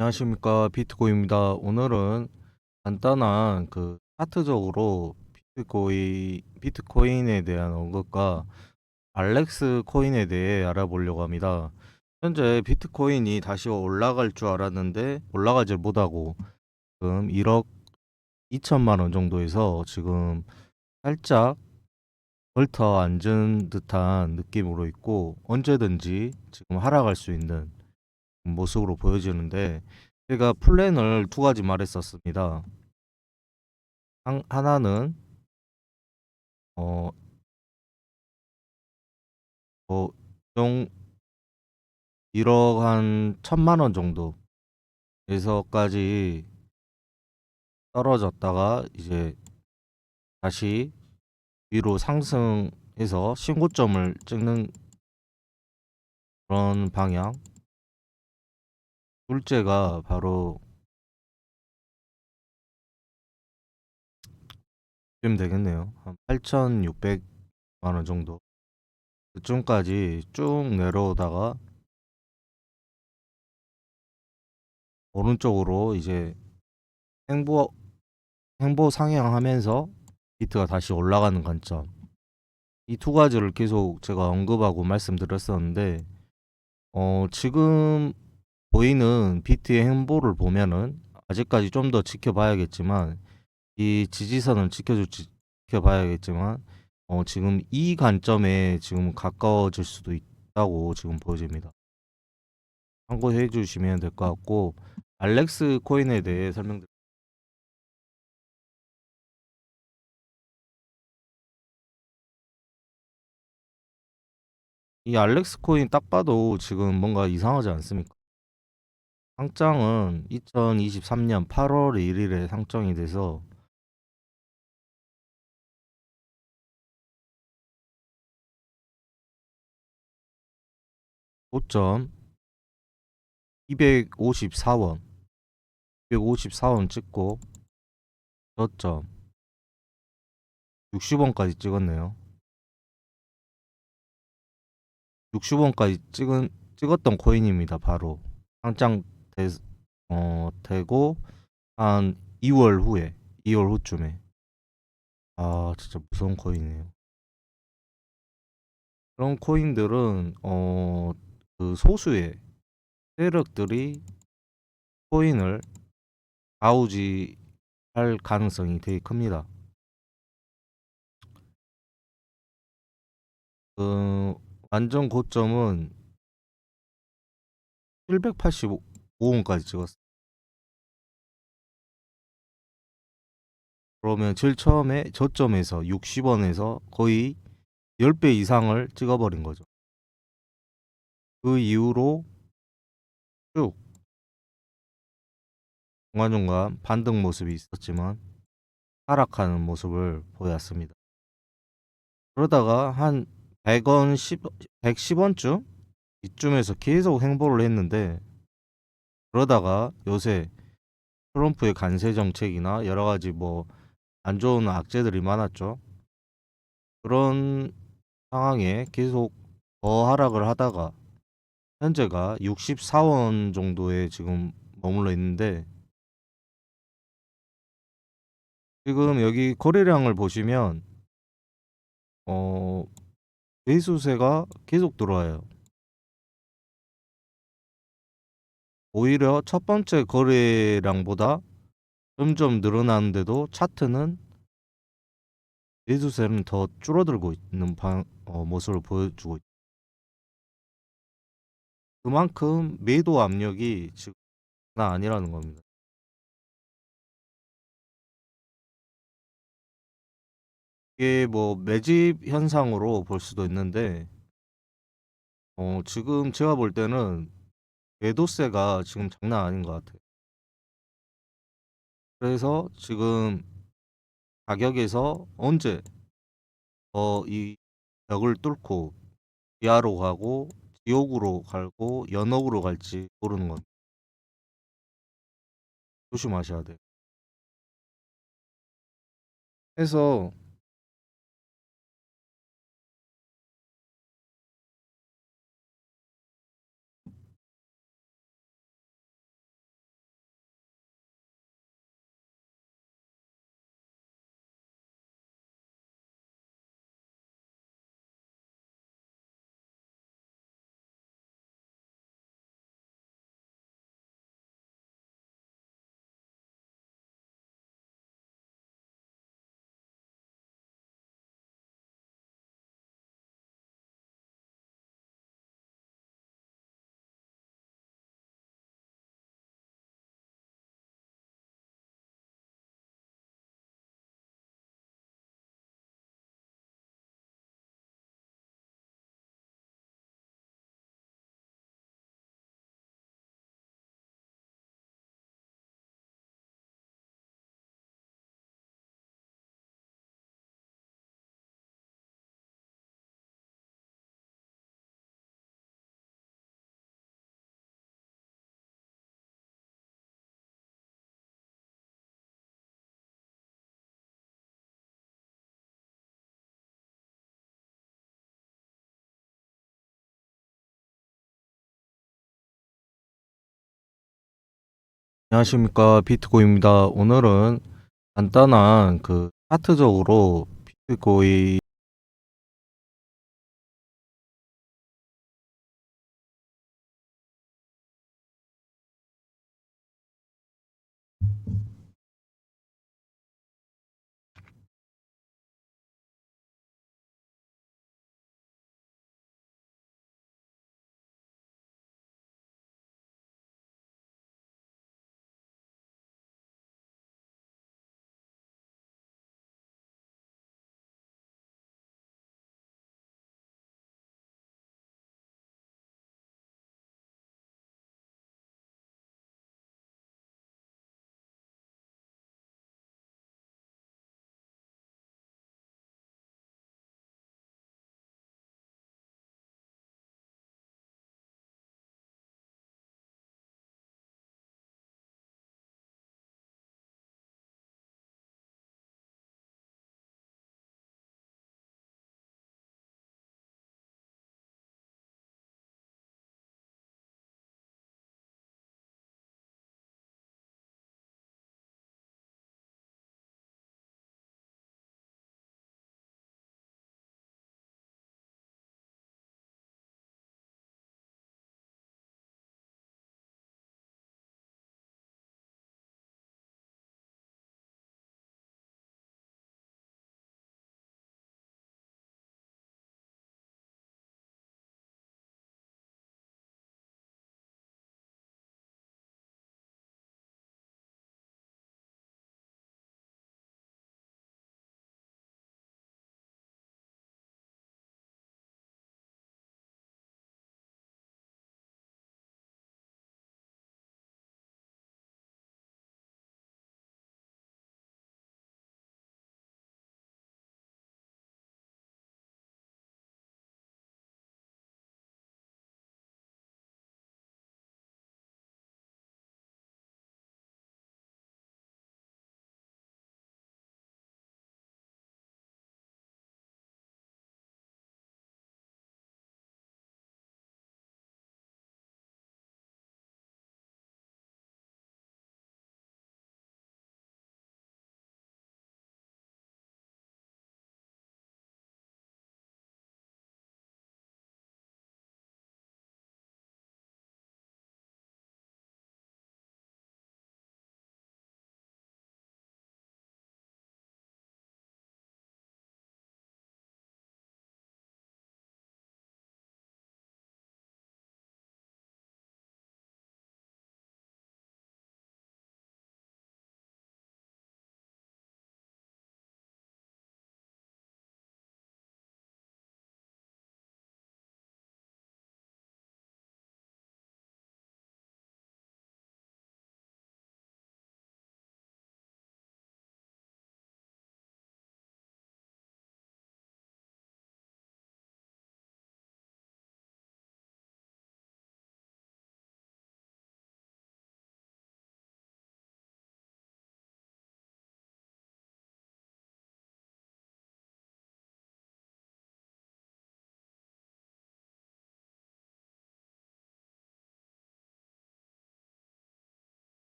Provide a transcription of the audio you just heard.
안녕하십니까 비트코인입니다. 오늘은 간단한 그 차트적으로 비트코인 비트코인에 대한 언급과 알렉스 코인에 대해 알아보려고 합니다. 현재 비트코인이 다시 올라갈 줄 알았는데 올라가질 못하고 지금 1억 2천만 원 정도에서 지금 살짝 걸터 앉은 듯한 느낌으로 있고 언제든지 지금 하락할 수 있는 모습으로 보여지는데 제가 플랜을 두 가지 말했었습니다. 한, 하나는 어, 뭐, 정 1억 한 천만 원 정도에서까지 떨어졌다가 이제 다시 위로 상승해서 신고점을 찍는 그런 방향 둘째가 바로 쯤 되겠네요. 한 8,600만 원 정도. 그쯤까지 쭉 내려오다가 오른쪽으로 이제 행보 행보 상향하면서 비트가 다시 올라가는 관점. 이 두 가지를 계속 제가 언급하고 말씀드렸었는데 어 지금 보이는 비트의 행보를 보면은 아직까지 좀 더 지켜봐야겠지만 이 지지선을 지켜줄지 지켜봐야겠지만 어 지금 이 관점에 지금 가까워질 수도 있다고 지금 보여집니다. 참고해 주시면 될 것 같고 알렉스 코인에 대해 설명드릴게요. 이 알렉스 코인 딱 봐도 지금 뭔가 이상하지 않습니까? 상장은 2023년 8월 1일 에 상장이 돼서 고점 254원 254원 찍고 저점 60원까지 찍었네요. 60원까지 찍은 찍었던 코인입니다. 바로 상장 되, 어, 되고 한 2월 후에 2월 후쯤에 아 진짜 무서운 코인이에요. 그런 코인들은 어, 그 소수의 세력들이 코인을 아우지할 가능성이 되게 큽니다. 그 완전 고점은 785 원까지 찍었어요. 그러면 제일 처음에 저점에서 60원에서 거의 10배 이상을 찍어버린 거죠. 그 이후로 쭉 중간중간 반등 모습이 있었지만 하락하는 모습을 보였습니다. 그러다가 한 100원, 10, 110원쯤 이쯤에서 계속 행보를 했는데 그러다가 요새 트럼프의 관세 정책이나 여러 가지 뭐 안 좋은 악재들이 많았죠. 그런 상황에 계속 더 하락을 하다가 현재가 64원 정도에 지금 머물러 있는데 지금 여기 거래량을 보시면 어 매수세가 계속 들어와요. 오히려 첫 번째 거래량보다 점점 늘어나는데도 차트는 매수세는 더 줄어들고 있는 방, 어, 모습을 보여주고 있다. 그만큼 매도 압력이 지금 나 아니라는 겁니다. 이게 뭐 매집 현상으로 볼 수도 있는데 어, 지금 제가 볼 때는 매도세가 지금 장난 아닌 것 같아요. 그래서 지금 가격에서 언제 더이 벽을 뚫고 지하로 가고 지옥으로 갈고 연옥으로 갈지 모르는 겁니다. 조심하셔야 돼요. 그래서 안녕하십니까 비트코인입니다. 오늘은 간단한 그 차트적으로 비트코인